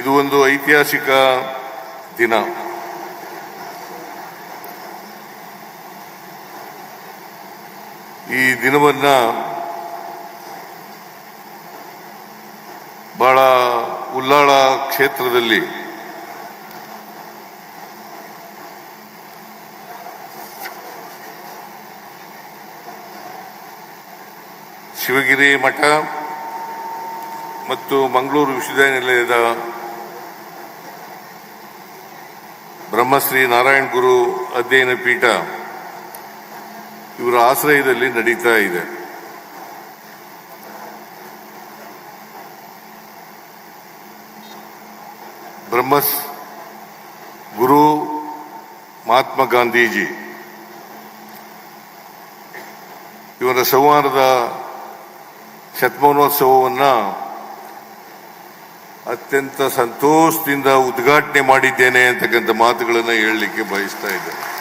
ಇದು ಒಂದು ಐತಿಹಾಸಿಕ ದಿನ. ಈ ದಿನವನ್ನ ಬಹಳ ಉಲ್ಲಾಳ ಕ್ಷೇತ್ರದಲ್ಲಿ ಶಿವಗಿರಿ ಮಠ ಮತ್ತು ಮಂಗಳೂರು ವಿಶ್ವವಿದ್ಯಾನಿಲಯದ ಬ್ರಹ್ಮಶ್ರೀ ನಾರಾಯಣ ಗುರು ಅಧ್ಯಯನ ಪೀಠ ಇವರ ಆಶ್ರಯದಲ್ಲಿ ನಡೀತಾ ಇದೆ. ಬ್ರಹ್ಮಸ್ ಗುರು ಮಹಾತ್ಮ ಗಾಂಧೀಜಿ ಇವರ ಸಂವಾದದ ಶತಮಾನೋತ್ಸವವನ್ನ ಅತ್ಯಂತ ಸಂತೋಷದಿಂದ ಉದ್ಘಾಟನೆ ಮಾಡಿದ್ದೇನೆ ಅಂತಕ್ಕಂಥ ಮಾತುಗಳನ್ನು ಹೇಳಲಿಕ್ಕೆ ಬಯಸ್ತಾ ಇದ್ದೇನೆ.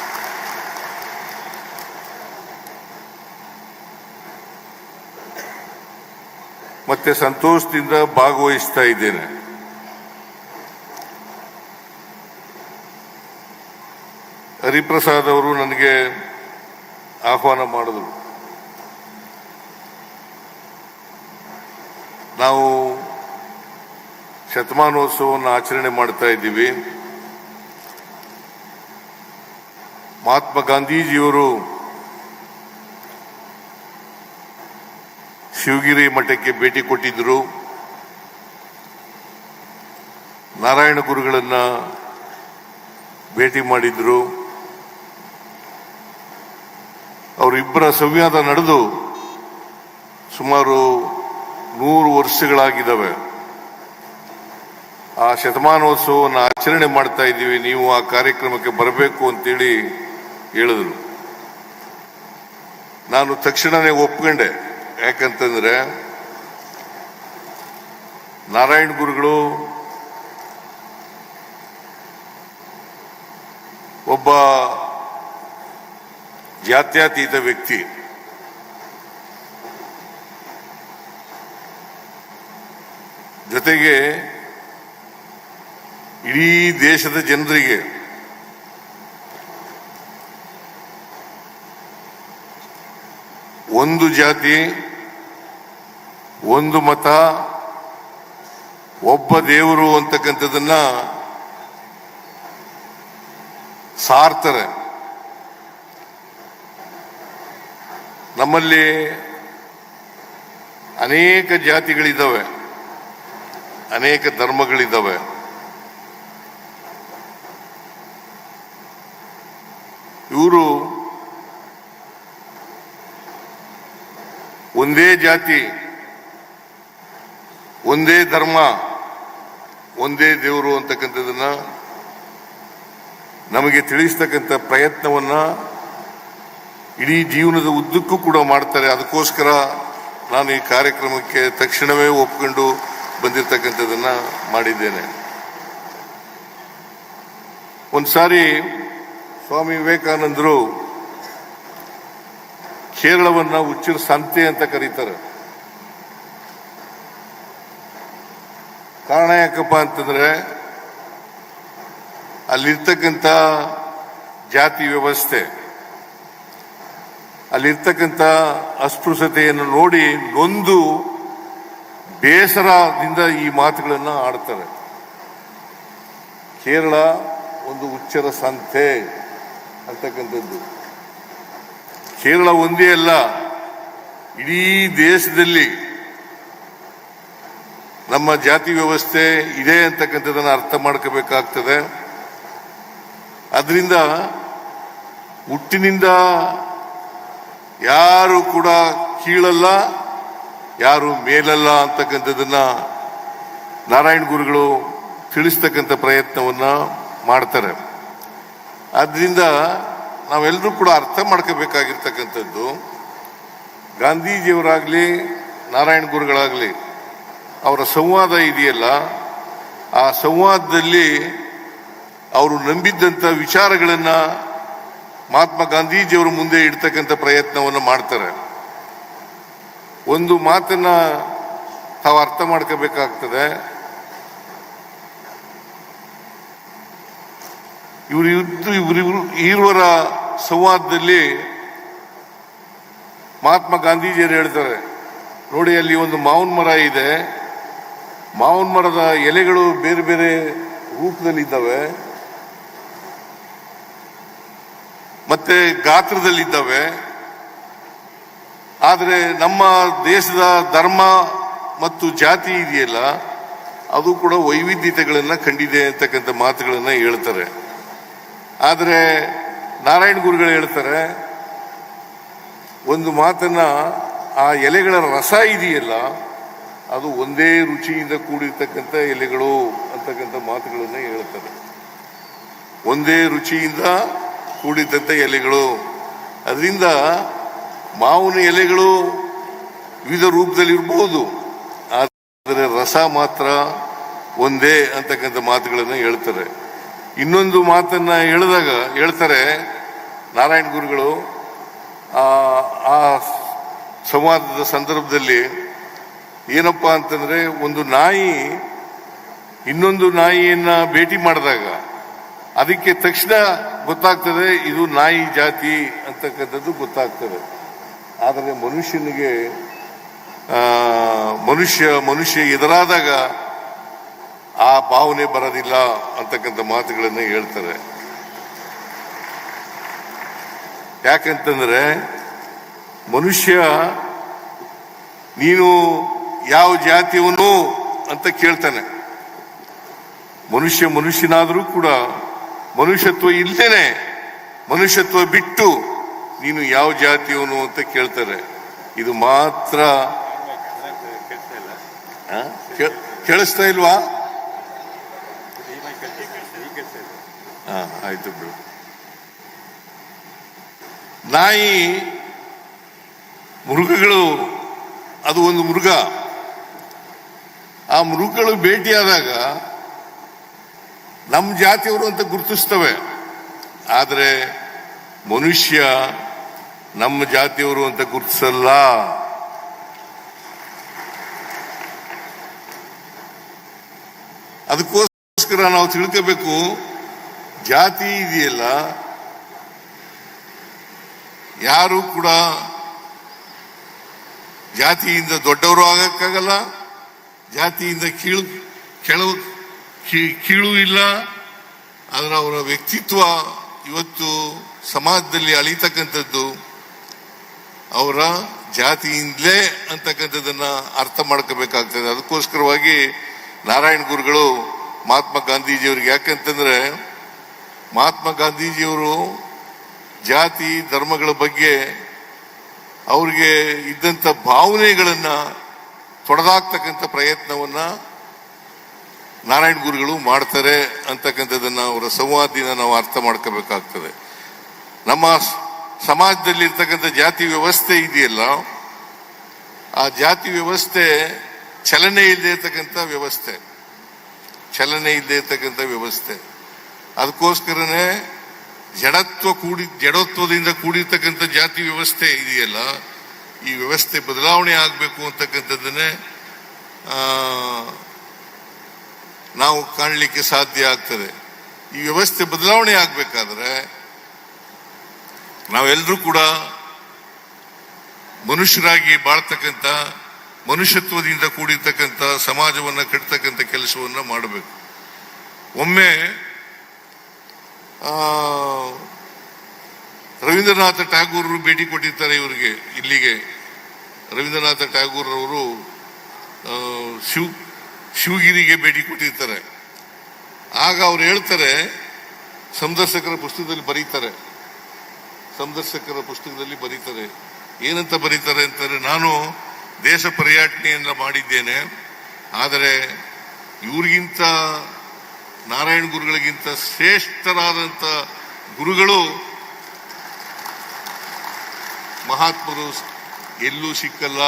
ಮತ್ತೆ ಸಂತೋಷದಿಂದ ಭಾಗವಹಿಸ್ತಾ ಇದ್ದೇನೆ. ಹರಿಪ್ರಸಾದ್ ಅವರು ನನಗೆ ಆಹ್ವಾನ ಮಾಡಿದ್ರು. ನಾವು ಶತಮಾನೋತ್ಸವವನ್ನು ಆಚರಣೆ ಮಾಡ್ತಾ ಇದ್ದೀವಿ. ಮಹಾತ್ಮ ಗಾಂಧೀಜಿಯವರು ಶಿವಗಿರಿ ಮಠಕ್ಕೆ ಭೇಟಿ ಕೊಟ್ಟಿದ್ದರು. ನಾರಾಯಣ ಗುರುಗಳನ್ನ ಭೇಟಿ ಮಾಡಿದ್ರು. ಅವರಿಬ್ಬರ ಸಂವಾದ ನಡೆದು ಸುಮಾರು ನೂರು ವರ್ಷಗಳಾಗಿದ್ದಾವೆ. ಆ ಶತಮಾನೋತ್ಸವವನ್ನು ಆಚರಣೆ ಮಾಡ್ತಾ ಇದ್ದೀವಿ. ನೀವು ಆ ಕಾರ್ಯಕ್ರಮಕ್ಕೆ ಬರಬೇಕು ಅಂತೇಳಿ ಹೇಳಿದ್ರು. ನಾನು ತಕ್ಷಣನೇ ಒಪ್ಕೊಂಡೆ. ಯಾಕಂತಂದ್ರೆ ನಾರಾಯಣ ಗುರುಗಳು ಒಬ್ಬ ಜಾತ್ಯತೀತ ವ್ಯಕ್ತಿ. ಜೊತೆಗೆ ಇಡೀ ದೇಶದ ಜನರಿಗೆ ಒಂದು ಜಾತಿ, ಒಂದು ಮತ, ಒಬ್ಬ ದೇವರು ಅಂತಕ್ಕಂಥದ್ದನ್ನ ಸಾರ್ತಾರೆ. ನಮ್ಮಲ್ಲಿ ಅನೇಕ ಜಾತಿಗಳಿದ್ದಾವೆ, ಅನೇಕ ಧರ್ಮಗಳಿದ್ದಾವೆ. ಇವರು ಒಂದೇ ಜಾತಿ, ಒಂದೇ ಧರ್ಮ, ಒಂದೇ ದೇವರು ಅಂತಕ್ಕಂಥದ್ದನ್ನ ನಮಗೆ ತಿಳಿಸ್ತಕ್ಕಂಥ ಪ್ರಯತ್ನವನ್ನ ಇಡೀ ಜೀವನದ ಉದ್ದಕ್ಕೂ ಕೂಡ ಮಾಡ್ತಾರೆ. ಅದಕ್ಕೋಸ್ಕರ ನಾನು ಈ ಕಾರ್ಯಕ್ರಮಕ್ಕೆ ತಕ್ಷಣವೇ ಒಪ್ಕೊಂಡು ಬಂದಿರತಕ್ಕಂಥದ್ದನ್ನ ಮಾಡಿದ್ದೇನೆ. ಒಂದ್ಸಾರಿ ಸ್ವಾಮಿ ವಿವೇಕಾನಂದರು ಕೇರಳವನ್ನ ಹುಚ್ಚಿರ ಸಂತೆ ಅಂತ ಕರೀತಾರೆ. ಕಾರಣ ಯಾಕಪ್ಪ ಅಂತಂದ್ರೆ ಅಲ್ಲಿರ್ತಕ್ಕಂಥ ಜಾತಿ ವ್ಯವಸ್ಥೆ, ಅಲ್ಲಿರ್ತಕ್ಕಂಥ ಅಸ್ಪೃಶ್ಯತೆಯನ್ನು ನೋಡಿ ನೊಂದು ಬೇಸರದಿಂದ ಈ ಮಾತುಗಳನ್ನು ಆಡ್ತಾರೆ. ಕೇರಳ ಒಂದು ಉಚ್ಚರ ಸಂತೆ. ಅಂತಕ್ಕಂಥದ್ದು. ಕೇರಳ ಒಂದೇ ಅಲ್ಲ, ಇಡೀ ದೇಶದಲ್ಲಿ ನಮ್ಮ ಜಾತಿ ವ್ಯವಸ್ಥೆ ಇದೆ ಅಂತಕ್ಕಂಥದ್ದನ್ನು ಅರ್ಥ ಮಾಡ್ಕೋಬೇಕಾಗ್ತದೆ. ಅದರಿಂದ ಹುಟ್ಟಿನಿಂದ ಯಾರು ಕೂಡ ಕೀಳಲ್ಲ, ಯಾರು ಮೇಲಲ್ಲ ಅಂತಕ್ಕಂಥದ್ದನ್ನ ನಾರಾಯಣ ಗುರುಗಳು ತಿಳಿಸ್ತಕ್ಕಂಥ ಪ್ರಯತ್ನವನ್ನ ಮಾಡ್ತಾರೆ. ಆದ್ರಿಂದ ನಾವೆಲ್ಲರೂ ಕೂಡ ಅರ್ಥ ಮಾಡ್ಕೋಬೇಕಾಗಿರ್ತಕ್ಕಂಥದ್ದು. ಗಾಂಧೀಜಿಯವರಾಗಲಿ, ನಾರಾಯಣ ಗುರುಗಳಾಗಲಿ, ಅವರ ಸಂವಾದ ಇದೆಯಲ್ಲ, ಆ ಸಂವಾದದಲ್ಲಿ ಅವರು ನಂಬಿದ್ದಂಥ ವಿಚಾರಗಳನ್ನು ಮಹಾತ್ಮ ಗಾಂಧೀಜಿಯವರ ಮುಂದೆ ಇಡ್ತಕ್ಕಂಥ ಪ್ರಯತ್ನವನ್ನು ಮಾಡ್ತಾರೆ. ಒಂದು ಮಾತನ್ನು ತಾವು ಅರ್ಥ ಮಾಡ್ಕೋಬೇಕಾಗ್ತದೆ. ಇವರು ಇವರಿವರು ಇರುವರ ಸಂವಾದದಲ್ಲಿ ಮಹಾತ್ಮ ಗಾಂಧೀಜಿಯವರು ಹೇಳ್ತಾರೆ, ನೋಡಿ ಅಲ್ಲಿ ಒಂದು ಮಾವಿನ ಮರ ಇದೆ. ಮಾವಿನ ಮರದ ಎಲೆಗಳು ಬೇರೆ ಬೇರೆ ರೂಪದಲ್ಲಿ ಇದ್ದಾವೆ ಮತ್ತೆ ಗಾತ್ರದಲ್ಲಿದ್ದಾವೆ. ಆದರೆ ನಮ್ಮ ದೇಶದ ಧರ್ಮ ಮತ್ತು ಜಾತಿ ಇದೆಯಲ್ಲ, ಅದು ಕೂಡ ವೈವಿಧ್ಯತೆಗಳನ್ನ ಕಂಡಿದೆ ಅಂತಕ್ಕಂಥ ಮಾತುಗಳನ್ನು ಹೇಳ್ತಾರೆ. ಆದರೆ ನಾರಾಯಣ ಗುರುಗಳು ಹೇಳ್ತಾರೆ, ಒಂದು ಮಾತನ್ನ ಆ ಎಲೆಗಳ ರಸ ಇದೆಯಲ್ಲ, ಅದು ಒಂದೇ ರುಚಿಯಿಂದ ಕೂಡಿರ್ತಕ್ಕಂಥ ಎಲೆಗಳು ಅಂತಕ್ಕಂಥ ಮಾತುಗಳನ್ನು ಹೇಳ್ತಾರೆ. ಒಂದೇ ರುಚಿಯಿಂದ ಕೂಡಿದ್ದಂಥ ಎಲೆಗಳು. ಅದರಿಂದ ಮಾವಿನ ಎಲೆಗಳು ವಿವಿಧ ರೂಪದಲ್ಲಿ ಇರಬಹುದು ಆದರೆ ರಸ ಮಾತ್ರ ಒಂದೇ ಅಂತಕ್ಕಂಥ ಮಾತುಗಳನ್ನು ಹೇಳ್ತಾರೆ. ಇನ್ನೊಂದು ಮಾತನ್ನ ಹೇಳಿದಾಗ ಹೇಳ್ತಾರೆ ನಾರಾಯಣ ಗುರುಗಳು, ಆ ಸಂವಾದದ ಸಂದರ್ಭದಲ್ಲಿ ಏನಪ್ಪ ಅಂತಂದ್ರೆ ಒಂದು ನಾಯಿ ಇನ್ನೊಂದು ನಾಯಿಯನ್ನ ಭೇಟಿ ಮಾಡಿದಾಗ ಅದಕ್ಕೆ ತಕ್ಷಣ ಗೊತ್ತಾಗ್ತದೆ ಇದು ನಾಯಿ ಜಾತಿ ಅಂತಕ್ಕಂಥದ್ದು ಗೊತ್ತಾಗ್ತದೆ. ಆದರೆ ಮನುಷ್ಯನಿಗೆ ಮನುಷ್ಯ ಮನುಷ್ಯ ಎದುರಾದಾಗ ಆ ಭಾವನೆ ಬರೋದಿಲ್ಲ ಅಂತಕ್ಕಂಥ ಮಾತುಗಳನ್ನು ಹೇಳ್ತಾರೆ. ಯಾಕಂತಂದ್ರೆ ಮನುಷ್ಯ ನೀನು ಯಾವ ಜಾತಿಯವನು ಅಂತ ಕೇಳ್ತಾನೆ. ಮನುಷ್ಯ ಮನುಷ್ಯನಾದರೂ ಕೂಡ ಮನುಷ್ಯತ್ವ ಇಲ್ದೇನೆ ಮನುಷ್ಯತ್ವ ಬಿಟ್ಟು ನೀನು ಯಾವ ಜಾತಿಯವನು ಅಂತ ಕೇಳ್ತಾರೆ. ಇದು ಮಾತ್ರ ಕೇಳಿಸ್ತಾ ಇಲ್ವಾ? ಆಯ್ತು ಬಿಡು. ನಾಯಿ, ಮೃಗಗಳು, ಅದು ಒಂದು ಮೃಗ. ಆ ಮೃಗಗಳು ಭೇಟಿಯಾದಾಗ ನಮ್ಮ ಜಾತಿಯವರು ಅಂತ ಗುರುತಿಸ್ತವೆ. ಆದರೆ ಮನುಷ್ಯ ನಮ್ಮ ಜಾತಿಯವರು ಅಂತ ಗುರುತಿಸಲ್ಲ. ಅದಕ್ಕೋಸ್ಕರ ನಾವು ತಿಳ್ಕೋಬೇಕು ಜಾತಿ ಇದೆಯಲ್ಲ, ಯಾರು ಕೂಡ ಜಾತಿಯಿಂದ ದೊಡ್ಡವರು ಆಗಕ್ಕಾಗಲ್ಲ, ಜಾತಿಯಿಂದ ಕೀಳು, ಕೆಳವು ಕೀಳು ಇಲ್ಲ. ಆದ್ರೆ ಅವರ ವ್ಯಕ್ತಿತ್ವ ಇವತ್ತು ಸಮಾಜದಲ್ಲಿ ಅಳಿತಕ್ಕಂಥದ್ದು, ಅವರ ಜಾತಿಯಿಂದಲೇ ಅಂತಕ್ಕಂಥದ್ದನ್ನ ಅರ್ಥ ಮಾಡ್ಕೋಬೇಕಾಗ್ತದೆ. ಅದಕ್ಕೋಸ್ಕರವಾಗಿ ನಾರಾಯಣ ಗುರುಗಳು ಮಹಾತ್ಮ ಗಾಂಧೀಜಿಯವ್ರಿಗೆ ಯಾಕಂತಂದ್ರೆ ಮಹಾತ್ಮ ಗಾಂಧೀಜಿಯವರು ಜಾತಿ, ಧರ್ಮಗಳ ಬಗ್ಗೆ ಅವ್ರಿಗೆ ಇದ್ದಂಥ ಭಾವನೆಗಳನ್ನು ತೊಡೆದಾಕ್ತಕ್ಕಂಥ ಪ್ರಯತ್ನವನ್ನ ನಾರಾಯಣ ಗುರುಗಳು ಮಾಡ್ತಾರೆ ಅಂತಕ್ಕಂಥದ್ದನ್ನು ಅವರ ಸಂವಾದಿನ ನಾವು ಅರ್ಥ ಮಾಡ್ಕೋಬೇಕಾಗ್ತದೆ. ನಮ್ಮ ಸಮಾಜದಲ್ಲಿ ಇರ್ತಕ್ಕಂಥ ಜಾತಿ ವ್ಯವಸ್ಥೆ ಇದೆಯಲ್ಲ, ಆ ಜಾತಿ ವ್ಯವಸ್ಥೆ ಚಲನೆ ಇಲ್ಲದೆ ಇರ್ತಕ್ಕಂಥ ವ್ಯವಸ್ಥೆ. ಚಲನೆ ಇಲ್ಲದೆ ಇರ್ತಕ್ಕಂಥ ವ್ಯವಸ್ಥೆ. ಅದಕ್ಕೋಸ್ಕರನೇ ಜಡತ್ವ ಕೂಡಿ, ಜಡತ್ವದಿಂದ ಕೂಡಿರ್ತಕ್ಕಂಥ ಜಾತಿ ವ್ಯವಸ್ಥೆ ಇದೆಯಲ್ಲ, ಈ ವ್ಯವಸ್ಥೆ ಬದಲಾವಣೆ ಆಗಬೇಕು ಅಂತಕ್ಕಂಥದ್ದನ್ನೇ ನಾವು ಕಾಣಲಿಕ್ಕೆ ಸಾಧ್ಯ ಆಗ್ತದೆ. ಈ ವ್ಯವಸ್ಥೆ ಬದಲಾವಣೆ ಆಗಬೇಕಾದ್ರೆ ನಾವೆಲ್ಲರೂ ಕೂಡ ಮನುಷ್ಯರಾಗಿ ಬಾಳ್ತಕ್ಕಂಥ, ಮನುಷ್ಯತ್ವದಿಂದ ಕೂಡಿರ್ತಕ್ಕಂಥ, ಸಮಾಜವನ್ನು ಕಟ್ತಕ್ಕಂಥ ಕೆಲಸವನ್ನು ಮಾಡಬೇಕು. ಒಮ್ಮೆ ರವೀಂದ್ರನಾಥ ಟ್ಯಾಗೂರರು ಭೇಟಿ ಕೊಟ್ಟಿರ್ತಾರೆ ಇವರಿಗೆ, ಇಲ್ಲಿಗೆ. ರವೀಂದ್ರನಾಥ ಟ್ಯಾಗೂರ್ ಅವರು ಶಿವ ಶಿವ್ ಶಿವಗಿರಿಗೆ ಭೇಟಿ ಕೊಟ್ಟಿರ್ತಾರೆ. ಆಗ ಅವ್ರು ಹೇಳ್ತಾರೆ, ಸಂದರ್ಶಕರ ಪುಸ್ತಕದಲ್ಲಿ ಬರೀತಾರೆ. ಸಂದರ್ಶಕರ ಪುಸ್ತಕದಲ್ಲಿ ಬರೀತಾರೆ. ಏನಂತ ಬರೀತಾರೆ ಅಂತಾರೆ ನಾನು ದೇಶ ಪರ್ಯಟನೆಯನ್ನ ಮಾಡಿದ್ದೇನೆ, ಆದರೆ ಇವ್ರಿಗಿಂತ ನಾರಾಯಣ ಗುರುಗಳಿಗಿಂತ ಶ್ರೇಷ್ಠರಾದಂಥ ಗುರುಗಳು ಮಹಾತ್ಮರು ಎಲ್ಲೂ ಸಿಕ್ಕಲ್ಲ.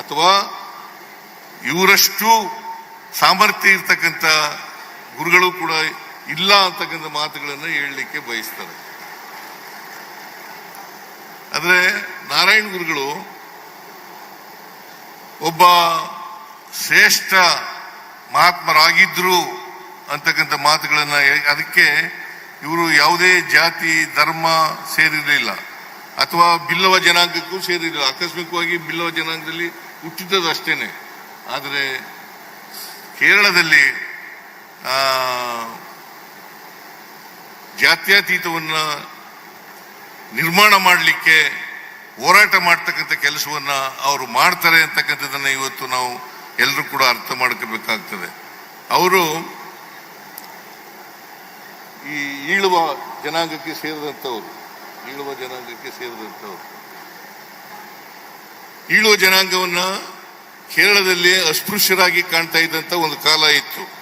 ಅಥವಾ ಇವರಷ್ಟು ಸಾಮರ್ಥ್ಯ ಇರ್ತಕ್ಕಂಥ ಗುರುಗಳು ಕೂಡ ಇಲ್ಲ ಅಂತಕ್ಕಂಥ ಮಾತುಗಳನ್ನು ಹೇಳಲಿಕ್ಕೆ ಬಯಸ್ತಾರೆ. ಆದರೆ ನಾರಾಯಣ ಗುರುಗಳು ಒಬ್ಬ ಶ್ರೇಷ್ಠ ಮಹಾತ್ಮರಾಗಿದ್ರು ಅಂತಕ್ಕಂಥ ಮಾತುಗಳನ್ನ ಅದಕ್ಕೆ ಇವರು ಯಾವುದೇ ಜಾತಿ, ಧರ್ಮ ಸೇರಿರಲಿಲ್ಲ. ಅಥವಾ ಬಿಲ್ಲವ ಜನಾಂಗಕ್ಕೂ ಸೇರಿರಲಿಲ್ಲ. ಆಕಸ್ಮಿಕವಾಗಿ ಬಿಲ್ಲವ ಜನಾಂಗದಲ್ಲಿ ಹುಟ್ಟಿದ್ದದು ಅಷ್ಟೇನೆ. ಆದರೆ ಕೇರಳದಲ್ಲಿ ಜಾತ್ಯತೀತವನ್ನ ನಿರ್ಮಾಣ ಮಾಡಲಿಕ್ಕೆ ಹೋರಾಟ ಮಾಡ್ತಕ್ಕಂಥ ಕೆಲಸವನ್ನ ಅವರು ಮಾಡ್ತಾರೆ ಅಂತಕ್ಕಂಥದ್ದನ್ನು ಇವತ್ತು ನಾವು ಎಲ್ಲರೂ ಕೂಡ ಅರ್ಥ ಮಾಡ್ಕೋಬೇಕಾಗ್ತದೆ. ಅವರು ಈ ಈಳುವ ಜನಾಂಗಕ್ಕೆ ಸೇರಿದಂಥವ್ರು, ಈಳುವ ಜನಾಂಗಕ್ಕೆ ಸೇರಿದಂಥವ್ರು. ಈಳುವ ಜನಾಂಗವನ್ನ ಕೇರಳದಲ್ಲಿ ಅಸ್ಪೃಶ್ಯರಾಗಿ ಕಾಣ್ತಾ ಇದ್ದಂತ ಒಂದು ಕಾಲ ಇತ್ತು.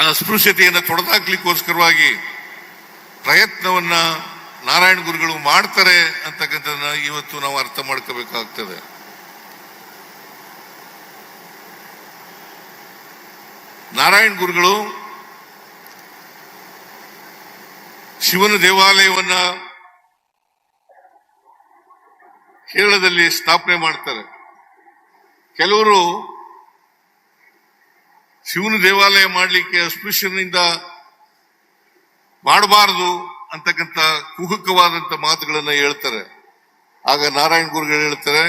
ಆ ಅಸ್ಪೃಶ್ಯತೆಯನ್ನು ತೊಡೆದಾಕ್ಲಿಕ್ಕೋಸ್ಕರವಾಗಿ ಪ್ರಯತ್ನವನ್ನ ನಾರಾಯಣ ಗುರುಗಳು ಮಾಡ್ತಾರೆ ಅಂತಕ್ಕಂಥದ್ದನ್ನ ಇವತ್ತು ನಾವು ಅರ್ಥ ಮಾಡ್ಕೋಬೇಕಾಗ್ತದೆ. ನಾರಾಯಣ ಗುರುಗಳು, ಶಿವನ ದೇವಾಲಯವನ್ನ ಕೇರಳದಲ್ಲಿ ಸ್ಥಾಪನೆ ಮಾಡ್ತಾರೆ. ಕೆಲವರು ಶಿವನ ದೇವಾಲಯ ಮಾಡಲಿಕ್ಕೆ ಅಸ್ಪೃಶ್ಯನಿಂದ ಮಾಡಬಾರದು ಅಂತಕ್ಕಂಥ ಕುಹಕವಾದಂತ ಮಾತುಗಳನ್ನ ಹೇಳ್ತಾರೆ. ಆಗ ನಾರಾಯಣ ಗುರುಗಳು ಹೇಳ್ತಾರೆ,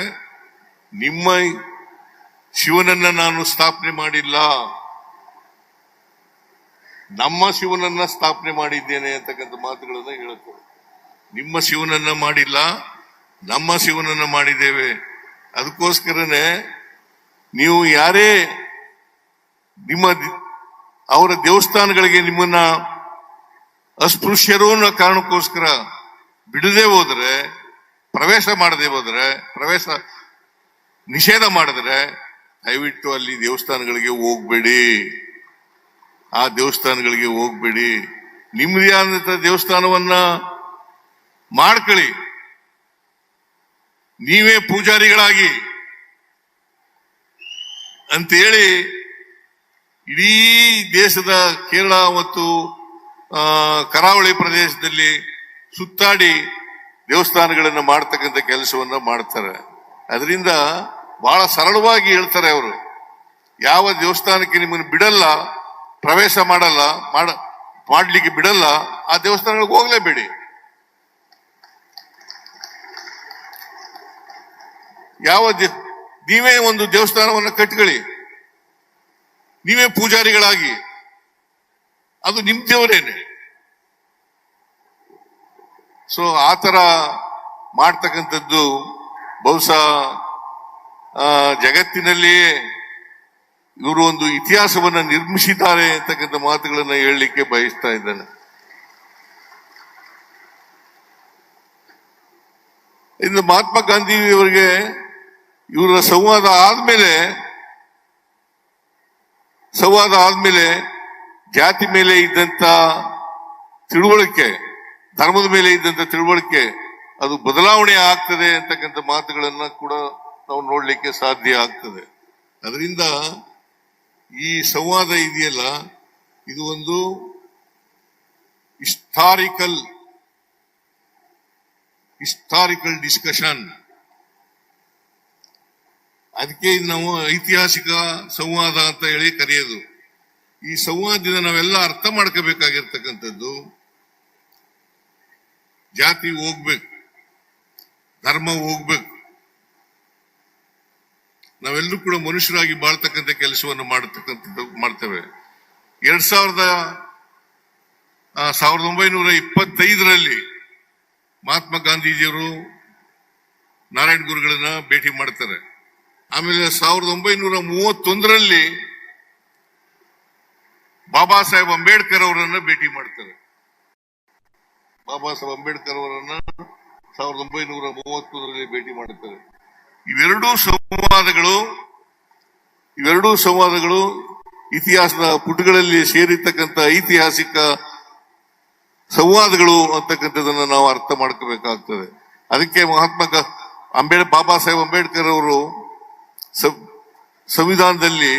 ನಿಮ್ಮ ಶಿವನನ್ನ ನಾನು ಸ್ಥಾಪನೆ ಮಾಡಿಲ್ಲ. ನಮ್ಮ ಶಿವನನ್ನ ಸ್ಥಾಪನೆ ಮಾಡಿದ್ದೇನೆ ಅಂತಕ್ಕಂಥ ಮಾತುಗಳನ್ನ ಹೇಳುತ್ತೇವೆ ನಿಮ್ಮ ಶಿವನನ್ನ ಮಾಡಿಲ್ಲ, ನಮ್ಮ ಶಿವನನ್ನ ಮಾಡಿದ್ದೇವೆ. ಅದಕ್ಕೋಸ್ಕರನೇ ನೀವು ಯಾರೇ ನಿಮ್ಮ ಅವರ ದೇವಸ್ಥಾನಗಳಿಗೆ ನಿಮ್ಮನ್ನ ಅಸ್ಪೃಶ್ಯರು ಅನ್ನೋ ಕಾರಣಕ್ಕೋಸ್ಕರ ಬಿಡದೆ ಹೋದ್ರೆ, ಪ್ರವೇಶ ಮಾಡದೆ ಹೋದ್ರೆ, ಪ್ರವೇಶ ನಿಷೇಧ ಮಾಡಿದ್ರೆ, ದಯವಿಟ್ಟು ಅಲ್ಲಿ ದೇವಸ್ಥಾನಗಳಿಗೆ ಹೋಗ್ಬೇಡಿ. ಆ ದೇವಸ್ಥಾನಗಳಿಗೆ ಹೋಗ್ಬೇಡಿ. ನಿಮ್ಮದೇ ಆದಂತ ದೇವಸ್ಥಾನವನ್ನ ಮಾಡ್ಕೊಳ್ಳಿ. ನೀವೇ ಪೂಜಾರಿಗಳಾಗಿ. ಅಂತೇಳಿ ಇಡೀ ದೇಶದ ಕೇರಳ ಮತ್ತು ಕರಾವಳಿ ಪ್ರದೇಶದಲ್ಲಿ ಸುತ್ತಾಡಿ ದೇವಸ್ಥಾನಗಳನ್ನು ಮಾಡ್ತಕ್ಕಂಥ ಕೆಲಸವನ್ನ ಮಾಡ್ತಾರೆ. ಅದರಿಂದ ಬಹಳ ಸರಳವಾಗಿ ಹೇಳ್ತಾರೆ ಅವರು. ಯಾವ ದೇವಸ್ಥಾನಕ್ಕೆ ನಿಮ್ಮನ್ನು ಬಿಡಲ್ಲ ಪ್ರವೇಶ ಮಾಡಲ್ಲ, ಮಾಡ, ಮಾಡ್ಲಿಕ್ಕೆ ಬಿಡಲ್ಲ, ಆ ದೇವಸ್ಥಾನಗಳಿಗೆ ಹೋಗ್ಲೇಬೇಡಿ. ಯಾವ ನೀವೇ ಒಂದು ದೇವಸ್ಥಾನವನ್ನು ಕಟ್ಕೊಳ್ಳಿ. ನೀವೇ ಪೂಜಾರಿಗಳಾಗಿ. ಅದು ನಿಮ್ ದೇವರೇನೆ. ಸೊ ಆ ತರ ಮಾಡ್ತಕ್ಕಂಥದ್ದು ಬಹುಶಃ ಜಗತ್ತಿನಲ್ಲಿಯೇ ಇವರು ಒಂದು ಇತಿಹಾಸವನ್ನು ನಿರ್ಮಿಸಿದ್ದಾರೆ ಅಂತಕ್ಕಂಥ ಮಾತುಗಳನ್ನು ಹೇಳಲಿಕ್ಕೆ ಬಯಸ್ತಾ ಇದ್ದಾನೆ. ಇನ್ನು ಮಹಾತ್ಮ ಗಾಂಧಿಯವರಿಗೆ ಇವರ ಸಂವಾದ ಆದ್ಮೇಲೆ ಸಂವಾದ ಆದ್ಮೇಲೆ ಜಾತಿ ಮೇಲೆ ಇದ್ದಂತ ತಿಳುವಳಿಕೆ, ಧರ್ಮದ ಮೇಲೆ ಇದ್ದಂತ ತಿಳುವಳಿಕೆ ಅದು ಬದಲಾವಣೆ ಆಗ್ತದೆ ಅಂತಕ್ಕಂಥ ಮಾತುಗಳನ್ನ ಕೂಡ ನಾವು ನೋಡ್ಲಿಕ್ಕೆ ಸಾಧ್ಯ ಆಗ್ತದೆ. ಅದರಿಂದ ಈ ಸಂವಾದ ಇದೆಯಲ್ಲ, ಇದು ಒಂದು ಹಿಸ್ಟಾರಿಕಲ್ ಹಿಸ್ಟಾರಿಕಲ್ ಡಿಸ್ಕಷನ್ ಅದಕ್ಕೆ ನಾವು ಐತಿಹಾಸಿಕ ಸಂವಾದ ಅಂತ ಹೇಳಿ ಕರೆಯೋದು. ಈ ಸಂವಾದದಿಂದ ನಾವೆಲ್ಲ ಅರ್ಥ ಮಾಡ್ಕೋಬೇಕಾಗಿರ್ತಕ್ಕಂಥದ್ದು, ಜಾತಿ ಹೋಗ್ಬೇಕು, ಧರ್ಮ ಹೋಗ್ಬೇಕು ನಾವೆಲ್ಲರೂ ಕೂಡ ಮನುಷ್ಯರಾಗಿ ಬಾಳ್ತಕ್ಕಂಥ ಕೆಲಸವನ್ನು ಮಾಡತಕ್ಕಂಥದ್ದು ಮಾಡ್ತೇವೆ. ಎರಡ್ ಸಾವಿರದ ಸಾವಿರದ ಒಂಬೈನೂರ ಇಪ್ಪತ್ತೈದರಲ್ಲಿ ಮಹಾತ್ಮ ಗಾಂಧೀಜಿಯವರು ನಾರಾಯಣ ಗುರುಗಳನ್ನ ಭೇಟಿ ಮಾಡ್ತಾರೆ. ಆಮೇಲೆ ಸಾವಿರದ ಒಂಬೈನೂರ ಮೂವತ್ತೊಂದರಲ್ಲಿ ಬಾಬಾ ಸಾಹೇಬ್ ಅಂಬೇಡ್ಕರ್ ಅವರನ್ನ ಭೇಟಿ ಮಾಡ್ತಾರೆ. ಬಾಬಾ ಸಾಹೇಬ್ ಅಂಬೇಡ್ಕರ್ ಅವರನ್ನ ಸಾವಿರದ ಒಂಬೈನೂರ ಮೂವತ್ತೊಂದರಲ್ಲಿ ಭೇಟಿ ಮಾಡುತ್ತಾರೆ ಇವೆರಡೂ ಸಂವಾದಗಳು ಇವೆರಡೂ ಸಂವಾದಗಳು ಇತಿಹಾಸದ ಪುಟಗಳಲ್ಲಿ ಸೇರಿರ್ತಕ್ಕಂಥ ಐತಿಹಾಸಿಕ ಸಂವಾದಗಳು ಅಂತಕ್ಕಂಥದ್ದನ್ನ ನಾವು ಅರ್ಥ ಮಾಡ್ಕೋಬೇಕಾಗ್ತದೆ. ಅದಕ್ಕೆ ಮಹಾತ್ಮ ಅಂಬೇಡ್ ಬಾಬಾ ಸಾಹೇಬ್ ಅಂಬೇಡ್ಕರ್ ಅವರು ಸಂವಿಧಾನದಲ್ಲಿ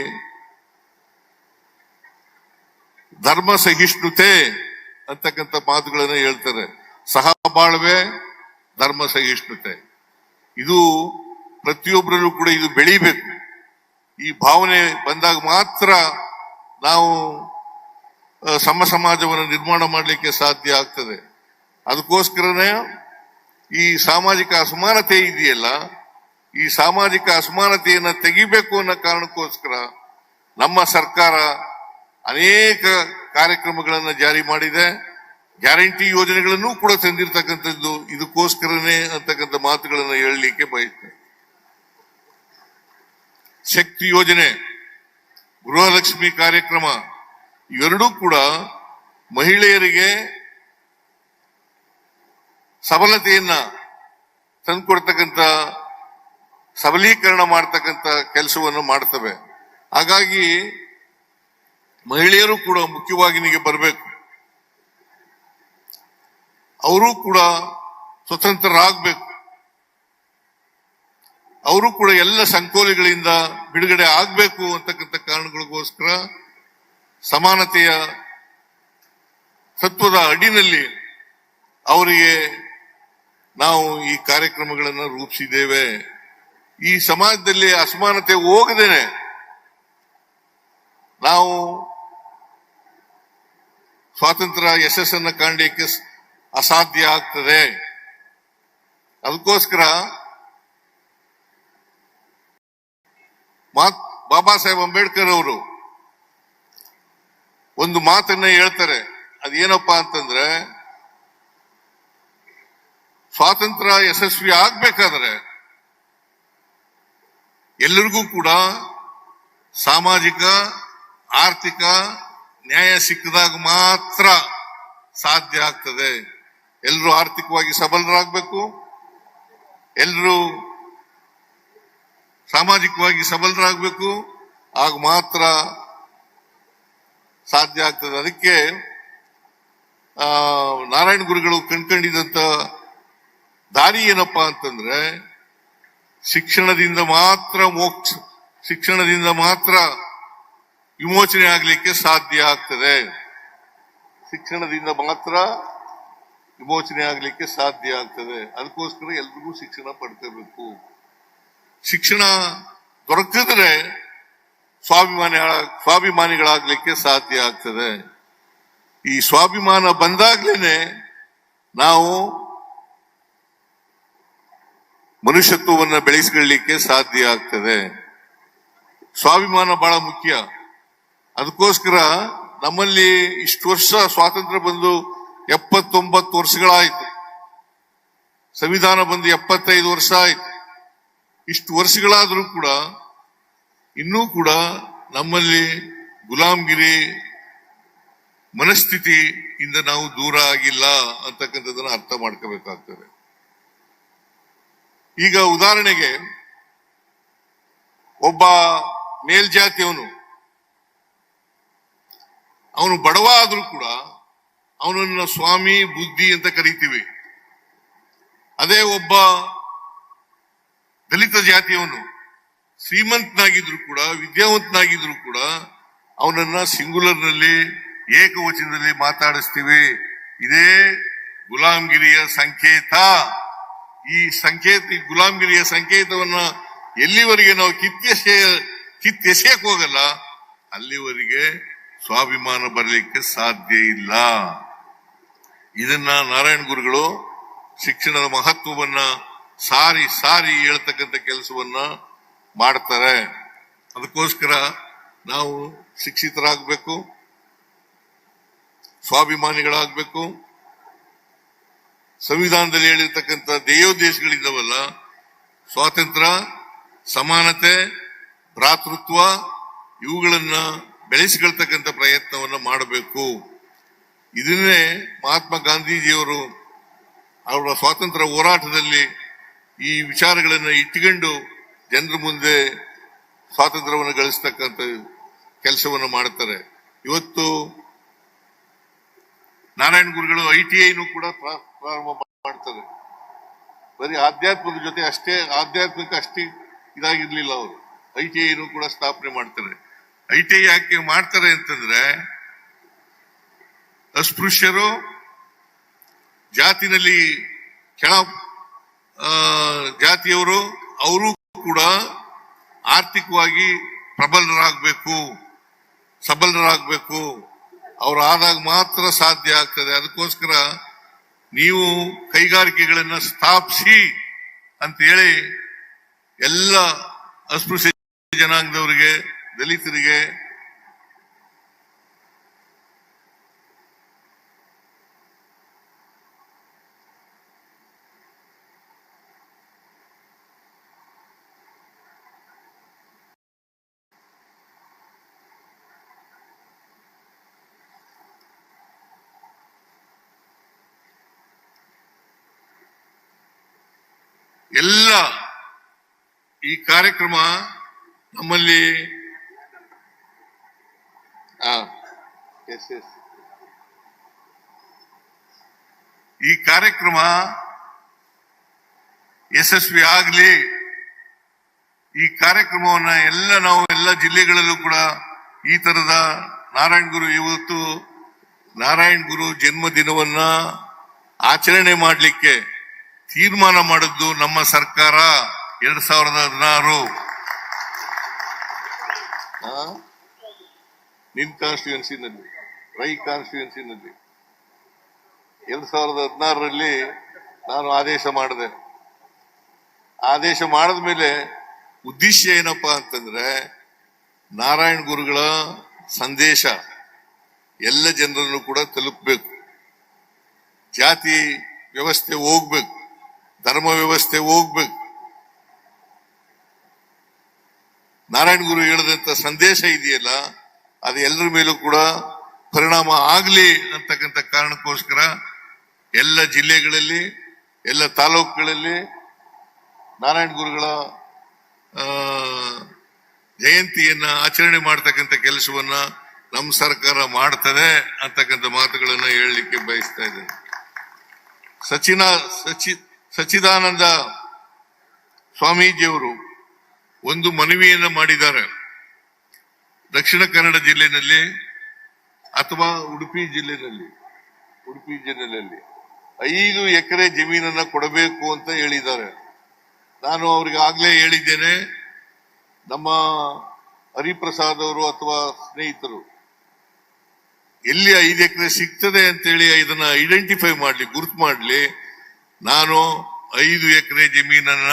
ಧರ್ಮ ಸಹಿಷ್ಣುತೆ ಅಂತಕ್ಕಂಥ ಮಾತುಗಳನ್ನ ಹೇಳ್ತಾರೆ. ಸಹಬಾಳ್ವೆ ಧರ್ಮ ಸಹಿಷ್ಣುತೆ. ಇದು ಪ್ರತಿಯೊಬ್ಬರಲ್ಲೂ ಕೂಡ ಇದು ಬೆಳಿಬೇಕು. ಈ ಭಾವನೆ ಬಂದಾಗ ಮಾತ್ರ ನಾವು ಸಮ ಸಮಾಜವನ್ನು ನಿರ್ಮಾಣ ಮಾಡಲಿಕ್ಕೆ ಸಾಧ್ಯ ಆಗ್ತದೆ. ಅದಕ್ಕೋಸ್ಕರನೇ ಈ ಸಾಮಾಜಿಕ ಅಸಮಾನತೆ ಇದೆಯಲ್ಲ, ಈ ಸಾಮಾಜಿಕ ಅಸಮಾನತೆಯನ್ನು ತೆಗಿಬೇಕು ಅನ್ನೋ ಕಾರಣಕ್ಕೋಸ್ಕರ ನಮ್ಮ ಸರ್ಕಾರ ಅನೇಕ ಕಾರ್ಯಕ್ರಮಗಳನ್ನು ಜಾರಿ ಮಾಡಿದೆ. ಗ್ಯಾರಂಟಿ ಯೋಜನೆಗಳನ್ನು ಕೂಡ ತಂದಿರತಕ್ಕಂಥದ್ದು ಇದಕ್ಕೋಸ್ಕರನೇ ಅಂತಕ್ಕಂಥ ಮಾತುಗಳನ್ನು ಹೇಳಲಿಕ್ಕೆ ಬಯಸ್ತೇನೆ. ಶಕ್ತಿ ಯೋಜನೆ, ಗೃಹಲಕ್ಷ್ಮಿ ಕಾರ್ಯಕ್ರಮ, ಇವೆರಡೂ ಕೂಡ ಮಹಿಳೆಯರಿಗೆ ಸಬಲತೆಯನ್ನ ತಂದುಕೊಡ್ತಕ್ಕಂಥ, ಸಬಲೀಕರಣ ಮಾಡ್ತಕ್ಕಂಥ ಕೆಲಸವನ್ನು ಮಾಡ್ತವೆ. ಹಾಗಾಗಿ ಮಹಿಳೆಯರು ಕೂಡ ಮುಖ್ಯವಾಹಿನಿಗೆ ಬರಬೇಕು. ಅವರೂ ಕೂಡ ಸ್ವತಂತ್ರರಾಗಬೇಕು. ಅವರು ಕೂಡ ಎಲ್ಲ ಸಂಕೋಲೆಗಳಿಂದ ಬಿಡುಗಡೆ ಆಗಬೇಕು ಅಂತಕ್ಕಂಥ ಕಾರಣಗಳಿಗೋಸ್ಕರ ಸಮಾನತೆಯ ತತ್ವದ ಅಡಿನಲ್ಲಿ ಅವರಿಗೆ ನಾವು ಈ ಕಾರ್ಯಕ್ರಮಗಳನ್ನು ರೂಪಿಸಿದ್ದೇವೆ. ಈ ಸಮಾಜದಲ್ಲಿ ಅಸಮಾನತೆ ಹೋಗದೇನೆ ನಾವು ಸ್ವಾತಂತ್ರ್ಯ ಯಶಸ್ಸನ್ನು ಕಾಣಲಿಕ್ಕೆ ಅಸಾಧ್ಯ ಆಗ್ತದೆ. ಅದಕ್ಕೋಸ್ಕರ ಬಾಬಾ ಸಾಹೇಬ್ ಅಂಬೇಡ್ಕರ್ ಅವರು ಒಂದು ಮಾತನ್ನ ಹೇಳ್ತಾರೆ. ಅದೇನಪ್ಪ ಅಂತಂದ್ರೆ, ಸ್ವಾತಂತ್ರ್ಯ ಯಶಸ್ವಿ ಆಗ್ಬೇಕಾದ್ರೆ ಎಲ್ಲರಿಗೂ ಕೂಡ ಸಾಮಾಜಿಕ, ಆರ್ಥಿಕ ನ್ಯಾಯ ಸಿಕ್ಕಿದಾಗ ಮಾತ್ರ ಸಾಧ್ಯ ಆಗ್ತದೆ. ಎಲ್ಲರೂ ಆರ್ಥಿಕವಾಗಿ ಸಬಲರಾಗಬೇಕು. ಎಲ್ಲರೂ ಸಾಮಾಜಿಕವಾಗಿ ಸಬಲರಾಗಬೇಕು. ಆಗ ಮಾತ್ರ ಸಾಧ್ಯ ಆಗ್ತದೆ. ಅದಕ್ಕೆ ನಾರಾಯಣ ಗುರುಗಳು ಕಂಡುಕೊಂಡಿದ್ದಂತ ದಾರಿ ಏನಪ್ಪಾ ಅಂತಂದ್ರೆ, ಶಿಕ್ಷಣದಿಂದ ಮಾತ್ರ ಮೋಕ್ಷ, ಶಿಕ್ಷಣದಿಂದ ಮಾತ್ರ ವಿಮೋಚನೆ ಆಗಲಿಕ್ಕೆ ಸಾಧ್ಯ ಆಗ್ತದೆ. ಶಿಕ್ಷಣದಿಂದ ಮಾತ್ರ ವಿಮೋಚನೆ ಆಗಲಿಕ್ಕೆ ಸಾಧ್ಯ ಆಗ್ತದೆ. ಅದಕ್ಕೋಸ್ಕರ ಎಲ್ರಿಗೂ ಶಿಕ್ಷಣ ಪಡ್ಕೋಬೇಕು. ಶಿಕ್ಷಣ ದೊರಕಿದ್ರೆ ಸ್ವಾಭಿಮಾನಿ ಸ್ವಾಭಿಮಾನಿಗಳಾಗ್ಲಿಕ್ಕೆ ಸಾಧ್ಯ ಆಗ್ತದೆ. ಈ ಸ್ವಾಭಿಮಾನ ಬಂದಾಗ್ಲೇನೆ ನಾವು ಮನುಷ್ಯತ್ವವನ್ನ ಬೆಳೆಸಿಕೊಳ್ಳಲಿಕ್ಕೆ ಸಾಧ್ಯ ಆಗ್ತದೆ. ಸ್ವಾಭಿಮಾನ ಬಹಳ ಮುಖ್ಯ. ಅದಕ್ಕೋಸ್ಕರ ನಮ್ಮಲ್ಲಿ ಇಷ್ಟು ವರ್ಷ ಸ್ವಾತಂತ್ರ್ಯ ಬಂದು ಎಪ್ಪತ್ತೊಂಬತ್ತು ವರ್ಷಗಳಾಯ್ತು. ಸಂವಿಧಾನ ಬಂದು ಎಪ್ಪತ್ತೈದು ವರ್ಷ ಆಯ್ತು. ಇಷ್ಟು ವರ್ಷಗಳಾದರೂ ಕೂಡ, ಇನ್ನೂ ಕೂಡ ನಮ್ಮಲ್ಲಿ ಗುಲಾಮ್ಗಿರಿ ಮನಸ್ಥಿತಿಯಿಂದ ನಾವು ದೂರ ಆಗಿಲ್ಲ ಅಂತಕ್ಕಂಥದ್ದನ್ನು ಅರ್ಥ ಮಾಡ್ಕೋಬೇಕಾಗ್ತದೆ. ಈಗ ಉದಾಹರಣೆಗೆ, ಒಬ್ಬ ಮೇಲ್ಜಾತಿಯವನು, ಅವನು ಬಡವ ಆದರೂ ಕೂಡ ಅವನನ್ನ ಸ್ವಾಮಿ ಬುದ್ಧಿ ಅಂತ ಕರಿತೀವಿ. ಅದೇ ಒಬ್ಬ ದಲಿತ ಜಾತಿಯವನು ಶ್ರೀಮಂತನಾಗಿದ್ರು ಕೂಡ, ವಿದ್ಯಾವಂತನಾಗಿದ್ರು ಕೂಡ ಅವನನ್ನ ಸಿಂಗುಲರ್ನಲ್ಲಿ ಏಕವಚನದಲ್ಲಿ ಮಾತಾಡಿಸ್ತೀವಿ. ಇದೇ ಗುಲಾಮ್ಗಿರಿಯ ಸಂಕೇತ. ಈ ಸಂಕೇತ ಗುಲಾಮ್ಗಿರಿಯ ಸಂಕೇತವನ್ನ ಎಲ್ಲಿವರೆಗೆ ನಾವು ಕಿತ್ತೆಸೆ, ಕಿತ್ತೆಸೆಯಕ್ ಹೋಗಲ್ಲ, ಅಲ್ಲಿವರೆಗೆ ಸ್ವಾಭಿಮಾನ ಬರಲಿಕ್ಕೆ ಸಾಧ್ಯ ಇಲ್ಲ. ಇದನ್ನ ನಾರಾಯಣ ಗುರುಗಳು ಶಿಕ್ಷಣದ ಮಹತ್ವವನ್ನ ಸಾರಿ ಸಾರಿ ಹೇಳ್ತಕ್ಕಂಥ ಕೆಲಸವನ್ನ ಮಾಡ್ತಾರೆ. ಅದಕ್ಕೋಸ್ಕರ ನಾವು ಶಿಕ್ಷಿತರಾಗಬೇಕು, ಸ್ವಾಭಿಮಾನಿಗಳಾಗಬೇಕು. ಸಂವಿಧಾನದಲ್ಲಿ ಹೇಳಿರ್ತಕ್ಕಂಥ ದೇಯೋದ್ದೇಶಗಳಿದ್ದಾವಲ್ಲ, ಸ್ವಾತಂತ್ರ್ಯ, ಸಮಾನತೆ, ಭ್ರಾತೃತ್ವ, ಇವುಗಳನ್ನ ಬೆಳೆಸಿಕೊಳ್ತಕ್ಕಂಥ ಪ್ರಯತ್ನವನ್ನ ಮಾಡಬೇಕು. ಇದನ್ನೇ ಮಹಾತ್ಮ ಗಾಂಧೀಜಿಯವರು ಅವರ ಸ್ವಾತಂತ್ರ್ಯ ಹೋರಾಟದಲ್ಲಿ ಈ ವಿಚಾರಗಳನ್ನು ಇಟ್ಟುಕೊಂಡು ಜನರ ಮುಂದೆ ಸ್ವಾತಂತ್ರ್ಯವನ್ನು ಗಳಿಸ್ತಕ್ಕಂಥ ಕೆಲಸವನ್ನು ಮಾಡುತ್ತಾರೆ. ಇವತ್ತು ನಾರಾಯಣ ಗುರುಗಳು ಐ ಟಿ ಐನು ಕೂಡ ಪ್ರಾ- ಪ್ರಾರಂಭ ಮಾಡ್ತಾರೆ. ಬರೀ ಆಧ್ಯಾತ್ಮದ ಜೊತೆ ಅಷ್ಟೇ, ಆಧ್ಯಾತ್ಮಿಕ ಅಷ್ಟೇ ಇದಾಗಿರ್ಲಿಲ್ಲ ಅವರು. ಐ ಟಿ ಕೂಡ ಸ್ಥಾಪನೆ ಮಾಡ್ತಾರೆ. ಐ ಟಿ ಐ ಯಾಕೆ ಮಾಡ್ತಾರೆ ಅಂತಂದ್ರೆ, ಅಸ್ಪೃಶ್ಯರು ಜಾತಿನಲ್ಲಿ ಕೆಳ ಜಾತಿಯವರು ಅವರು ಕೂಡ ಆರ್ಥಿಕವಾಗಿ ಪ್ರಬಲರಾಗಬೇಕು, ಸಬಲರಾಗಬೇಕು. ಅವರು ಆದಾಗ ಮಾತ್ರ ಸಾಧ್ಯ ಆಗ್ತದೆ. ಅದಕ್ಕೋಸ್ಕರ ನೀವು ಕೈಗಾರಿಕೆಗಳನ್ನ ಸ್ಥಾಪಿಸಿ ಅಂತ ಹೇಳಿ ಎಲ್ಲ ಅಸ್ಪೃಶ್ಯ ಜನಾಂಗದವರಿಗೆ, ದಲಿತರಿಗೆ ಎಲ್ಲ ಈ ಕಾರ್ಯಕ್ರಮ ನಮ್ಮಲ್ಲಿ ಎಸ್ ಎಸ್ ಈ ಕಾರ್ಯಕ್ರಮ ಯಶಸ್ವಿ ಆಗಲಿ. ಈ ಕಾರ್ಯಕ್ರಮವನ್ನ ಎಲ್ಲ ನಾವು ಎಲ್ಲ ಜಿಲ್ಲೆಗಳಲ್ಲೂ ಕೂಡ ಈ ತರದ ನಾರಾಯಣ ಗುರು ಇವತ್ತು ನಾರಾಯಣ ಗುರು ಜನ್ಮದಿನವನ್ನ ಆಚರಣೆ ಮಾಡಲಿಕ್ಕೆ ತೀರ್ಮಾನ ಮಾಡಿದ್ದು ನಮ್ಮ ಸರ್ಕಾರ. ಎರಡ್ ಸಾವಿರದ ಹದಿನಾರು. ನಿಮ್ ಕಾನ್ಸ್ಟಿಟ್ಯೂನ್ಸಿನಲ್ಲಿ ರೈ ಕಾನ್ಸ್ಟಿಟ್ಯೂನ್ಸಿನಲ್ಲಿ ಎರಡು ಸಾವಿರದ ಹದಿನಾರರಲ್ಲಿ ನಾನು ಆದೇಶ ಮಾಡಿದೆ. ಆದೇಶ ಮಾಡಿದ ಮೇಲೆ ಉದ್ದೇಶ ಏನಪ್ಪಾ ಅಂತಂದ್ರೆ ನಾರಾಯಣ ಗುರುಗಳ ಸಂದೇಶ ಎಲ್ಲ ಜನರನ್ನು ಕೂಡ ತಲುಪಬೇಕು. ಜಾತಿ ವ್ಯವಸ್ಥೆ ಹೋಗ್ಬೇಕು ಧರ್ಮ ವ್ಯವಸ್ಥೆ ಹೋಗ್ಬೇಕು. ನಾರಾಯಣ ಗುರು ಹೇಳಿದಂತ ಸಂದೇಶ ಇದೆಯಲ್ಲ, ಅದು ಎಲ್ಲರ ಮೇಲೂ ಕೂಡ ಪರಿಣಾಮ ಆಗಲಿ ಅಂತಕ್ಕಂಥ ಕಾರಣಕ್ಕೋಸ್ಕರ ಎಲ್ಲ ಜಿಲ್ಲೆಗಳಲ್ಲಿ, ಎಲ್ಲ ತಾಲೂಕುಗಳಲ್ಲಿ ನಾರಾಯಣ ಗುರುಗಳ ಜಯಂತಿಯನ್ನ ಆಚರಣೆ ಮಾಡ್ತಕ್ಕಂಥ ಕೆಲಸವನ್ನ ನಮ್ಮ ಸರ್ಕಾರ ಮಾಡ್ತದೆ ಅಂತಕ್ಕಂಥ ಮಾತುಗಳನ್ನ ಹೇಳಲಿಕ್ಕೆ ಬಯಸ್ತಾ ಇದ್ದೇನೆ. ಸಚಿನ, ಸಚಿ ಸಚಿದಾನಂದ ಸ್ವಾಮೀಜಿಯವರು ಒಂದು ಮನವಿಯನ್ನ ಮಾಡಿದ್ದಾರೆ. ದಕ್ಷಿಣ ಕನ್ನಡ ಜಿಲ್ಲೆನಲ್ಲಿ ಅಥವಾ ಉಡುಪಿ ಜಿಲ್ಲೆನಲ್ಲಿ, ಉಡುಪಿ ಜಿಲ್ಲೆಯಲ್ಲಿ ಐದು ಎಕರೆ ಜಮೀನನ್ನ ಕೊಡಬೇಕು ಅಂತ ಹೇಳಿದ್ದಾರೆ. ನಾನು ಅವರಿಗೆ ಆಗ್ಲೇ ಹೇಳಿದ್ದೇನೆ, ನಮ್ಮ ಹರಿಪ್ರಸಾದ್ ಅವರು ಅಥವಾ ಸ್ನೇಹಿತರು, ಎಲ್ಲಿ ಐದು ಎಕರೆ ಸಿಗ್ತದೆ ಅಂತೇಳಿ ಇದನ್ನ ಐಡೆಂಟಿಫೈ ಮಾಡ್ಲಿ, ಗುರುತು ಮಾಡ್ಲಿ. ನಾನು ಐದು ಎಕರೆ ಜಮೀನನ್ನ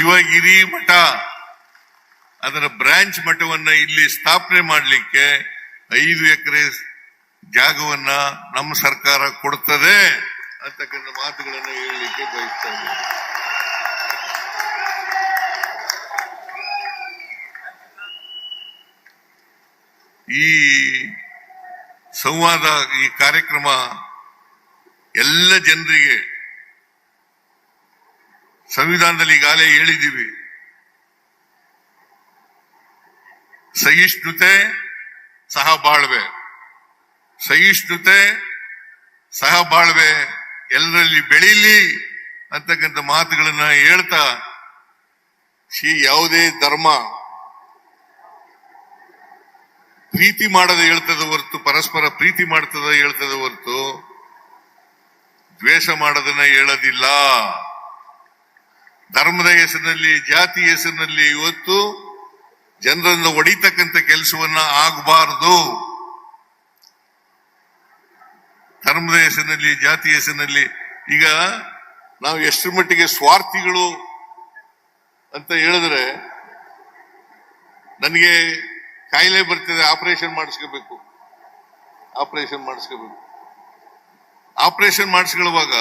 ಶಿವಗಿರಿ ಮಠ, ಅದರ ಬ್ರಾಂಚ್ ಮಠವನ್ನ ಇಲ್ಲಿ ಸ್ಥಾಪನೆ ಮಾಡಲಿಕ್ಕೆ ಐದು ಎಕರೆ ಜಾಗವನ್ನ ನಮ್ಮ ಸರ್ಕಾರ ಕೊಡ್ತದೆ ಅಂತಕ್ಕಂಥ ಮಾತುಗಳನ್ನು ಹೇಳಲಿಕ್ಕೆ ಬಯಸ್ತಾ ಇದ್ದೇನೆ. ಈ ಸಂವಾದ, ಈ ಕಾರ್ಯಕ್ರಮ ಎಲ್ಲ ಜನರಿಗೆ ಸಂವಿಧಾನದಲ್ಲಿ ಈಗಾಗಲೇ ಹೇಳಿದ್ದೀವಿ. ಸಹಿಷ್ಣುತೆ ಸಹ ಬಾಳ್ವೆ. ಸಹಿಷ್ಣುತೆ ಸಹ ಬಾಳ್ವೆ. ಎಲ್ಲರಲ್ಲಿ ಬೆಳೀಲಿ ಅಂತಕ್ಕಂಥ ಮಾತುಗಳನ್ನ ಹೇಳ್ತಾ ಶ್ರೀ ಯಾವುದೇ ಧರ್ಮ ಪ್ರೀತಿ ಮಾಡದ ಹೇಳ್ತದ ಹೊರತು, ಪರಸ್ಪರ ಪ್ರೀತಿ ಮಾಡ್ತದ ಹೇಳ್ತದ ಹೊರತು, ದ್ವೇಷ ಮಾಡೋದನ್ನ ಹೇಳೋದಿಲ್ಲ. ಧರ್ಮದ ಹೆಸರಿನಲ್ಲಿ, ಜಾತಿ ಹೆಸರಿನಲ್ಲಿ ಇವತ್ತು ಜನರನ್ನು ಒಡಿತಕ್ಕಂಥ ಕೆಲಸವನ್ನ ಆಗಬಾರದು. ಧರ್ಮದ ಹೆಸರಿನಲ್ಲಿ, ಜಾತಿ ಹೆಸರಿನಲ್ಲಿ. ಈಗ ನಾವು ಎಷ್ಟರ ಮಟ್ಟಿಗೆ ಸ್ವಾರ್ಥಿಗಳು ಅಂತ ಹೇಳಿದ್ರೆ ನನಗೆ ಕಾಯಿಲೆ ಬರ್ತದೆ ಆಪರೇಷನ್ ಮಾಡಿಸ್ಕೋಬೇಕು. ಆಪರೇಷನ್ ಮಾಡಿಸ್ಕೋಬೇಕು. ಆಪರೇಷನ್ ಮಾಡಿಸ್ಕೊಳ್ಳುವಾಗ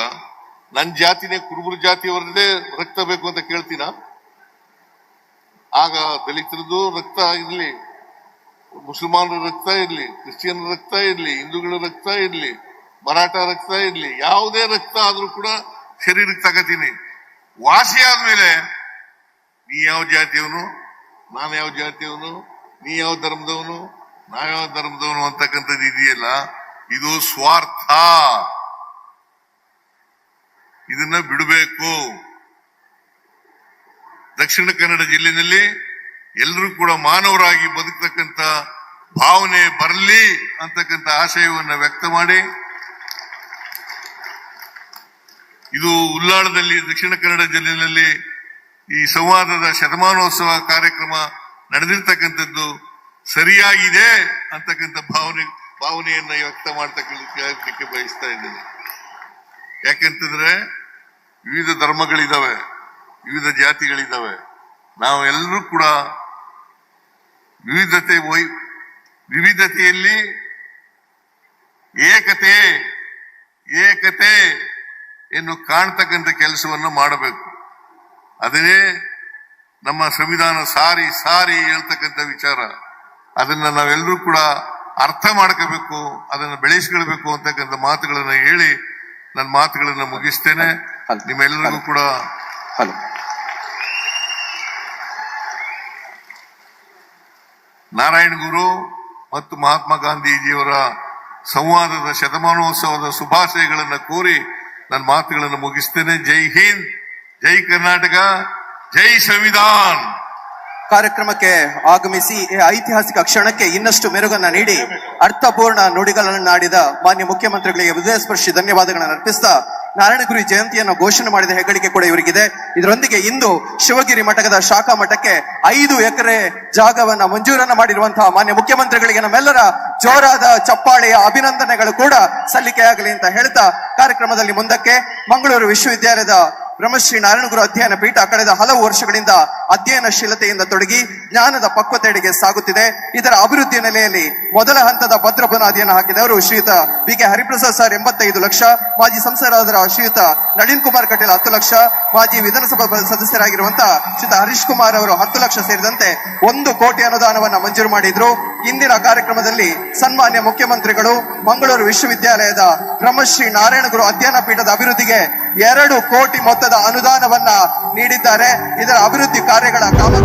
ನನ್ನ ಜಾತಿನೇ ಕುರುಬರು ಜಾತಿಯವರದೇ ರಕ್ತ ಬೇಕು ಅಂತ ಕೇಳ್ತೀನ? ಆಗ ದಲಿತರದ್ದು ರಕ್ತ ಇರಲಿ, ಮುಸಲ್ಮಾನರ ರಕ್ತ ಇರಲಿ ಕ್ರಿಶ್ಚಿಯನ್ ರಕ್ತ ಇರಲಿ, ಹಿಂದೂಗಳ ರಕ್ತ ಇರಲಿ, ಮರಾಠ ರಕ್ತ ಇರಲಿ, ಯಾವುದೇ ರಕ್ತ ಆದ್ರೂ ಕೂಡ ಶರೀರಕ್ಕೆ ತಗತೀನಿ. ವಾಸಿ ಆದ್ಮೇಲೆ ನೀ ಯಾವ ಜಾತಿಯವನು, ನಾನು ಯಾವ ಜಾತಿಯವನು, ನೀ ಯಾವ ಧರ್ಮದವನು ನಾವ್ಯಾವ ಯಾವ ಧರ್ಮದವನು ಅಂತಕ್ಕಂಥದ್ದು ಇದೆಯಲ್ಲ, ಇದು ಸ್ವಾರ್ಥ. ಇದನ್ನ ಬಿಡಬೇಕು. ದಕ್ಷಿಣ ಕನ್ನಡ ಜಿಲ್ಲೆಯಲ್ಲಿ ಎಲ್ಲರೂ ಕೂಡ ಮಾನವರಾಗಿ ಬದುಕತಕ್ಕಂತ ಭಾವನೆ ಬರಲಿ ಅಂತಕ್ಕಂಥ ಆಶಯವನ್ನು ವ್ಯಕ್ತ ಮಾಡಿ. ಇದು ಉಲ್ಲಾಳದಲ್ಲಿ ದಕ್ಷಿಣ ಕನ್ನಡ ಜಿಲ್ಲೆಯಲ್ಲಿ ಈ ಸಂವಾದದ ಶತಮಾನೋತ್ಸವ ಕಾರ್ಯಕ್ರಮ ನಡೆದಿರ್ತಕ್ಕಂಥದ್ದು ಸರಿಯಾಗಿದೆ ಅಂತಕ್ಕಂಥ ಭಾವನೆ, ಭಾವನೆಯನ್ನ ವ್ಯಕ್ತ ಮಾಡ್ತಕ್ಕಂಥ ಬಯಸ್ತಾ ಇದ್ದೇನೆ. ಯಾಕೆಂತಂದ್ರೆ ವಿವಿಧ ಧರ್ಮಗಳಿದಾವೆ, ವಿವಿಧ ಜಾತಿಗಳಿದಾವೆ. ನಾವು ಎಲ್ಲರೂ ಕೂಡ ವಿವಿಧತೆ ವೈ ವಿವಿಧತೆಯಲ್ಲಿ ಏಕತೆ ಏಕತೆ ಎನ್ನು ಕಾಣ್ತಕ್ಕಂಥ ಕೆಲಸವನ್ನು ಮಾಡಬೇಕು. ಅದನ್ನೇ ನಮ್ಮ ಸಂವಿಧಾನ ಸಾರಿ ಸಾರಿ ಹೇಳ್ತಕ್ಕಂಥ ವಿಚಾರ. ಅದನ್ನ ನಾವೆಲ್ಲರೂ ಕೂಡ ಅರ್ಥ ಮಾಡ್ಕೋಬೇಕು, ಅದನ್ನು ಬೆಳೆಸ್ಕೊಳ್ಬೇಕು ಅಂತಕ್ಕಂಥ ಮಾತುಗಳನ್ನ ಹೇಳಿ ನನ್ನ ಮಾತುಗಳನ್ನ ಮುಗಿಸ್ತೇನೆ. ನಿಮ್ಮೆಲ್ಲರಿಗೂ ಕೂಡ ನಾರಾಯಣ ಗುರು ಮತ್ತು ಮಹಾತ್ಮ ಗಾಂಧೀಜಿಯವರ ಸಂವಾದದ ಶತಮಾನೋತ್ಸವದ ಶುಭಾಶಯಗಳನ್ನು ಕೋರಿ ನನ್ನ ಮಾತುಗಳನ್ನು ಮುಗಿಸ್ತೇನೆ. ಜೈ ಹಿಂದ್ ಜೈ ಕರ್ನಾಟಕ ಜೈ ಸಂವಿಧಾನ್. ಕಾರ್ಯಕ್ರಮಕ್ಕೆ ಆಗಮಿಸಿ ಈ ಐತಿಹಾಸಿಕ ಕ್ಷಣಕ್ಕೆ ಇನ್ನಷ್ಟು ಮೆರುಗನ್ನ ನೀಡಿ ಅರ್ಥಪೂರ್ಣ ನುಡಿಗಳನ್ನಾಡಿದ ಮಾನ್ಯ ಮುಖ್ಯಮಂತ್ರಿಗಳಿಗೆ ಹೃದಯಸ್ಪರ್ಶಿ ಧನ್ಯವಾದಗಳನ್ನು ಅರ್ಪಿಸ್ತಾ ನಾರಾಯಣಗುರಿ ಜಯಂತಿಯನ್ನು ಘೋಷಣೆ ಮಾಡಿದ ಹೆಗ್ಗಳಿಕೆ ಕೂಡ ಇವರಿಗಿದೆ. ಇದರೊಂದಿಗೆ ಇಂದು ಶಿವಗಿರಿ ಮಠದ ಶಾಖಾ ಮಠಕ್ಕೆ ಐದು ಎಕರೆ ಜಾಗವನ್ನ ಮಂಜೂರನ್ನ ಮಾಡಿರುವಂತಹ ಮಾನ್ಯ ಮುಖ್ಯಮಂತ್ರಿಗಳಿಗೆ ನಮ್ಮೆಲ್ಲರ ಜೋರಾದ ಚಪ್ಪಾಳೆಯ ಅಭಿನಂದನೆಗಳು ಕೂಡ ಸಲ್ಲಿಕೆಯಾಗಲಿ ಅಂತ ಹೇಳ್ತಾ ಕಾರ್ಯಕ್ರಮದಲ್ಲಿ ಮುಂದಕ್ಕೆ ಮಂಗಳೂರು ವಿಶ್ವವಿದ್ಯಾಲಯದ ಬ್ರಹ್ಮಶ್ರೀ ನಾರಾಯಣಗುರು ಅಧ್ಯಯನ ಪೀಠ ಕಳೆದ ಹಲವು ವರ್ಷಗಳಿಂದ ಅಧ್ಯಯನಶೀಲತೆಯಿಂದ ತೊಡಗಿ ಜ್ಞಾನದ ಪಕ್ವತೆಡೆಗೆ ಸಾಗುತ್ತಿದೆ. ಇದರ ಅಭಿವೃದ್ಧಿ ನೆಲೆಯಲ್ಲಿ ಮೊದಲ ಹಂತದ ಭದ್ರ ಬುನಾದಿಯನ್ನು ಹಾಕಿದವರು ಶ್ರೀಯುತ ಬಿ ಕೆ ಹರಿಪ್ರಸಾದ್ ಸರ್ ಎಂಬತ್ತೈದು ಲಕ್ಷ, ಮಾಜಿ ಸಂಸದರಾದ ಶ್ರೀಯುತ ನಳಿನ್ ಕುಮಾರ್ ಕಟೀಲ್ ಹತ್ತು ಲಕ್ಷ, ಮಾಜಿ ವಿಧಾನಸಭಾ ಸದಸ್ಯರಾಗಿರುವಂತಹ ಶ್ರೀತ ಹರೀಶ್ ಕುಮಾರ್ ಅವರು ಹತ್ತು ಲಕ್ಷ ಸೇರಿದಂತೆ ಒಂದು ಕೋಟಿ ಅನುದಾನವನ್ನು ಮಂಜೂರು ಮಾಡಿದ್ರು. ಇಂದಿನ ಕಾರ್ಯಕ್ರಮದಲ್ಲಿ ಸನ್ಮಾನ್ಯ ಮುಖ್ಯಮಂತ್ರಿಗಳು, ಮಂಗಳೂರು ವಿಶ್ವವಿದ್ಯಾಲಯದ ಬ್ರಹ್ಮಶ್ರೀ ನಾರಾಯಣಗುರು ಅಧ್ಯಯನ ಪೀಠದ ಅಭಿವೃದ್ಧಿಗೆ ಎರಡು ಕೋಟಿ ಅನುದಾನವನ್ನ ನೀಡಿದ್ದಾರೆ. ಇದರ ಅಭಿವೃದ್ಧಿ ಕಾರ್ಯಗಳ ಕಾಮಗಾರಿ